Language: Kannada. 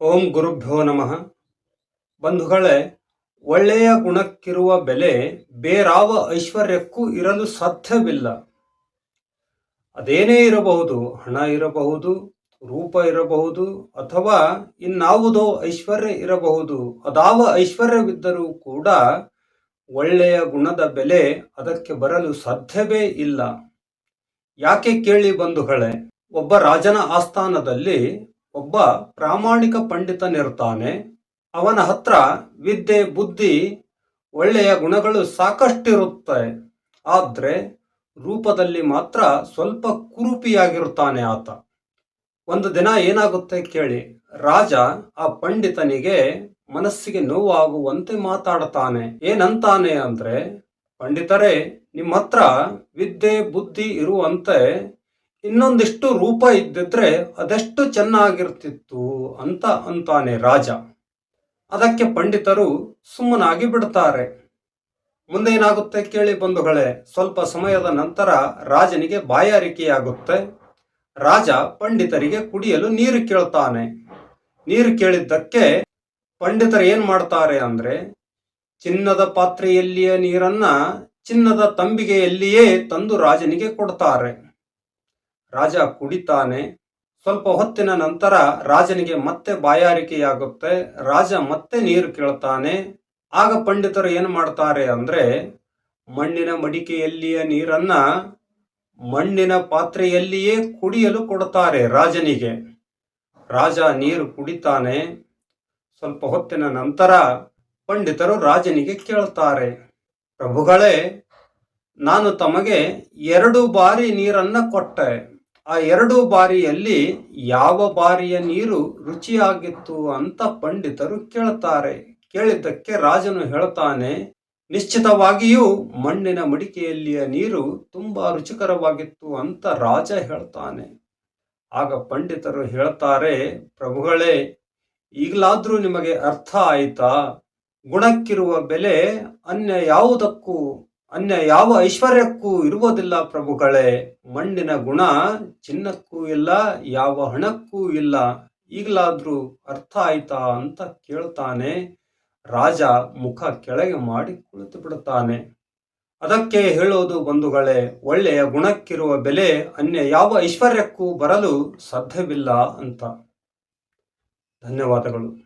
ಓಂ ಗುರುಭ್ಯೋ ನಮಃ. ಬಂಧುಗಳೇ, ಒಳ್ಳೆಯ ಗುಣಕ್ಕಿರುವ ಬೆಲೆ ಬೇರಾವ ಐಶ್ವರ್ಯಕ್ಕೂ ಇರಲು ಸಾಧ್ಯವಿಲ್ಲ. ಅದೇನೇ ಇರಬಹುದು, ಹಣ ಇರಬಹುದು, ರೂಪ ಇರಬಹುದು, ಅಥವಾ ಇನ್ನಾವುದೋ ಐಶ್ವರ್ಯ ಇರಬಹುದು, ಅದಾವ ಐಶ್ವರ್ಯವಿದ್ದರೂ ಕೂಡ ಒಳ್ಳೆಯ ಗುಣದ ಬೆಲೆ ಅದಕ್ಕೆ ಬರಲು ಸಾಧ್ಯವೇ ಇಲ್ಲ. ಯಾಕೆ ಕೇಳಿ ಬಂಧುಗಳೇ, ಒಬ್ಬ ರಾಜನ ಆಸ್ಥಾನದಲ್ಲಿ ಒಬ್ಬ ಪ್ರಾಮಾಣಿಕ ಪಂಡಿತನಿರ್ತಾನೆ. ಅವನ ಹತ್ರ ವಿದ್ಯೆ, ಬುದ್ಧಿ, ಒಳ್ಳೆಯ ಗುಣಗಳು ಸಾಕಷ್ಟಿರುತ್ತೆ. ಆದ್ರೆ ರೂಪದಲ್ಲಿ ಮಾತ್ರ ಸ್ವಲ್ಪ ಕುರುಪಿಯಾಗಿರುತ್ತಾನೆ ಆತ. ಒಂದು ದಿನ ಏನಾಗುತ್ತೆ ಕೇಳಿ, ರಾಜ ಆ ಪಂಡಿತನಿಗೆ ಮನಸ್ಸಿಗೆ ನೋವಾಗುವಂತೆ ಮಾತಾಡ್ತಾನೆ. ಏನಂತಾನೆ ಅಂದ್ರೆ, ಪಂಡಿತರೇ ನಿಮ್ಮ ಹತ್ರ ವಿದ್ಯೆ, ಬುದ್ಧಿ ಇರುವಂತೆ ಇನ್ನೊಂದಿಷ್ಟು ರೂಪ ಇದ್ದಿದ್ರೆ ಅದೆಷ್ಟು ಚೆನ್ನಾಗಿರ್ತಿತ್ತು ಅಂತ ಅಂತಾನೆ ರಾಜ. ಅದಕ್ಕೆ ಪಂಡಿತರು ಸುಮ್ಮನಾಗಿ ಬಿಡ್ತಾರೆ. ಮುಂದೆ ಏನಾಗುತ್ತೆ ಕೇಳಿ ಬಂಧುಗಳೇ, ಸ್ವಲ್ಪ ಸಮಯದ ನಂತರ ರಾಜನಿಗೆ ಬಾಯಾರಿಕೆಯಾಗುತ್ತೆ. ರಾಜ ಪಂಡಿತರಿಗೆ ಕುಡಿಯಲು ನೀರು ಕೇಳ್ತಾನೆ. ನೀರು ಕೇಳಿದ್ದಕ್ಕೆ ಪಂಡಿತರು ಏನ್ ಮಾಡ್ತಾರೆ ಅಂದ್ರೆ, ಚಿನ್ನದ ಪಾತ್ರೆಯಲ್ಲಿಯ ನೀರನ್ನ ಚಿನ್ನದ ತಂಬಿಗೆಯಲ್ಲಿಯೇ ತಂದು ರಾಜನಿಗೆ ಕೊಡ್ತಾರೆ. ರಾಜ ಕುಡಿತಾನೆ. ಸ್ವಲ್ಪ ಹೊತ್ತಿನ ನಂತರ ರಾಜನಿಗೆ ಮತ್ತೆ ಬಾಯಾರಿಕೆಯಾಗುತ್ತೆ. ರಾಜ ಮತ್ತೆ ನೀರು ಕೇಳ್ತಾನೆ. ಆಗ ಪಂಡಿತರು ಏನು ಮಾಡ್ತಾರೆ ಅಂದ್ರೆ, ಮಣ್ಣಿನ ಮಡಿಕೆಯಲ್ಲಿಯ ನೀರನ್ನ ಮಣ್ಣಿನ ಪಾತ್ರೆಯಲ್ಲಿಯೇ ಕುಡಿಯಲು ಕೊಡ್ತಾರೆ ರಾಜನಿಗೆ. ರಾಜ ನೀರು ಕುಡಿತಾನೆ. ಸ್ವಲ್ಪ ಹೊತ್ತಿನ ನಂತರ ಪಂಡಿತರು ರಾಜನಿಗೆ ಕೇಳ್ತಾರೆ, ಪ್ರಭುಗಳೇ, ನಾನು ತಮಗೆ ಎರಡು ಬಾರಿ ನೀರನ್ನ ಕೊಟ್ಟೆ. ಆ ಎರಡು ಬಾರಿಯಲ್ಲಿ ಯಾವ ಬಾರಿಯ ನೀರು ರುಚಿಯಾಗಿತ್ತು ಅಂತ ಪಂಡಿತರು ಕೇಳ್ತಾರೆ ಕೇಳಿದ್ದಕ್ಕೆ ರಾಜನು ಹೇಳ್ತಾನೆ, ನಿಶ್ಚಿತವಾಗಿಯೂ ಮಣ್ಣಿನ ಮಡಿಕೆಯಲ್ಲಿಯ ನೀರು ತುಂಬಾ ರುಚಿಕರವಾಗಿತ್ತು ಅಂತ ರಾಜ ಹೇಳ್ತಾನೆ. ಆಗ ಪಂಡಿತರು ಹೇಳ್ತಾರೆ, ಪ್ರಭುಗಳೇ, ಈಗಲಾದ್ರೂ ನಿಮಗೆ ಅರ್ಥ ಆಯಿತಾ? ಗುಣಕ್ಕಿರುವ ಬೆಲೆ ಅನ್ಯ ಯಾವುದಕ್ಕೂ ಅನ್ಯ ಯಾವ ಐಶ್ವರ್ಯಕ್ಕೂ ಇರುವುದಿಲ್ಲ ಪ್ರಭುಗಳೇ, ಮಣ್ಣಿನ ಗುಣ ಚಿನ್ನಕ್ಕೂ ಇಲ್ಲ, ಯಾವ ಹಣಕ್ಕೂ ಇಲ್ಲ. ಈಗಲಾದ್ರೂ ಅರ್ಥ ಆಯ್ತಾ ಅಂತ ಕೇಳ್ತಾನೆ. ರಾಜ ಮುಖ ಕೆಳಗೆ ಮಾಡಿ ಕುಳಿತು ಬಿಡುತ್ತಾನೆ. ಅದಕ್ಕೆ ಹೇಳೋದು ಬಂಧುಗಳೇ, ಒಳ್ಳೆಯ ಗುಣಕ್ಕಿರುವ ಬೆಲೆ ಅನ್ಯ ಯಾವ ಐಶ್ವರ್ಯಕ್ಕೂ ಬರಲು ಸಾಧ್ಯವಿಲ್ಲ ಅಂತ. ಧನ್ಯವಾದಗಳು.